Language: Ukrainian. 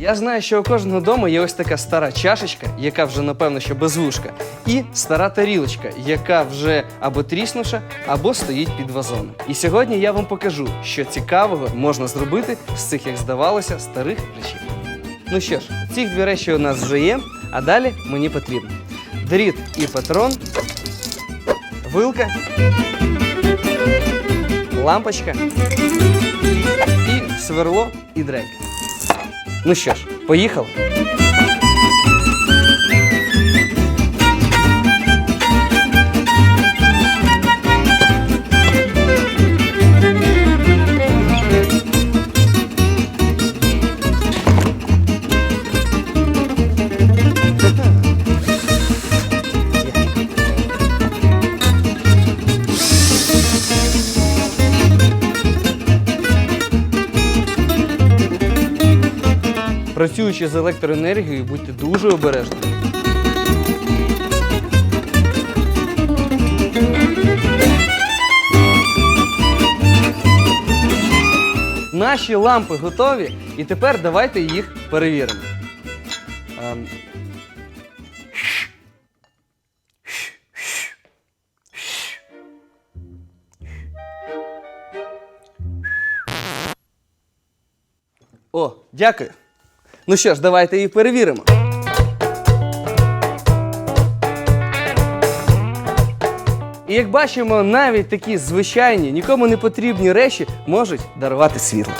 Я знаю, що у кожного дому є ось така стара чашечка, яка вже напевно що без вушка, і стара тарілочка, яка вже або тріснувша, або стоїть під вазоном. І сьогодні я вам покажу, що цікавого можна зробити з цих, як здавалося, старих речей. Ну що ж, ці дві речі у нас вже є, а далі мені потрібно дріт і патрон, вилка, лампочка і сверло і дрель. Ну що ж, поїхали. Працюючи з електроенергією, будьте дуже обережні. Наші лампи готові, і тепер давайте їх перевіримо. Ем, О, дякую. Ну що ж, давайте її перевіримо. І як бачимо, навіть такі звичайні, нікому не потрібні речі можуть дарувати світло.